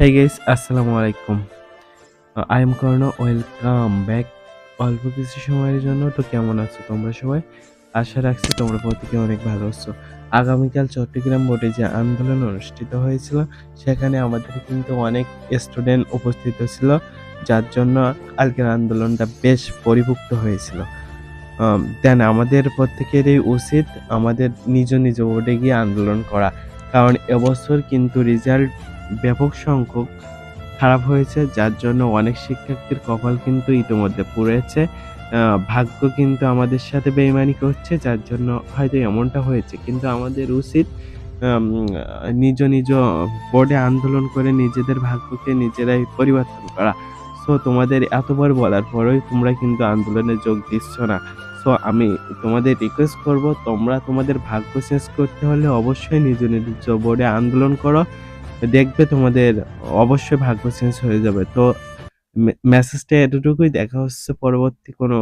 Hey guys, আসসালামু আলাইকুম। I am Karna welcome back অল্প কিছু সময়ের জন্য তো কেমন আছো তোমরা সবাই? আশা রাখছি তোমরা প্রত্যেকে অনেক ভালো আছো। আগামীকাল চট্টগ্রাম বোর্ডে যে আন্দোলন অনুষ্ঠিত হয়েছিল সেখানে আমাদের কিন্তু অনেক স্টুডেন্ট উপস্থিত ছিল যার জন্য কালকের আন্দোলনটা বেশ পরিপুক্ত হয়েছিল। দেন আমাদের প্রত্যেকেরই উচিত আমাদের নিজ, নিজ বোর্ডে গিয়ে আন্দোলন করা। কারণ এবছর কিন্তু রেজাল্ট ব্যাপক সংখ্যক খারাপ হয়েছে যার জন্য অনেক শিক্ষার্থীর কপাল কিন্তু ইতিমধ্যে পুড়েছে। ভাগ্য কিন্তু আমাদের সাথে বেইমানি করছে যার জন্য হয়তো এমনটা হয়েছে। কিন্তু আমাদের উচিত নিজ, নিজ বোর্ডে আন্দোলন করে নিজেদের ভাগ্যকে নিজেরাই পরিবর্তন করা। সো তোমাদের এতবার বলার পরেই তোমরা কিন্তু আন্দোলনে যোগ দিচ্ছ না। সো আমি তোমাদের রিকোয়েস্ট করব তোমরা তোমাদের ভাগ্য চেঞ্জ করতে হলে অবশ্যই নিজ, নিজ বোর্ডে আন্দোলন করো। দেখবে তোমাদের অবশ্যই ভাগ্য চেঞ্জ হয়ে যাবে। তো মেসেজটা এতটুকুই দেখা হচ্ছে পরবর্তী কোনো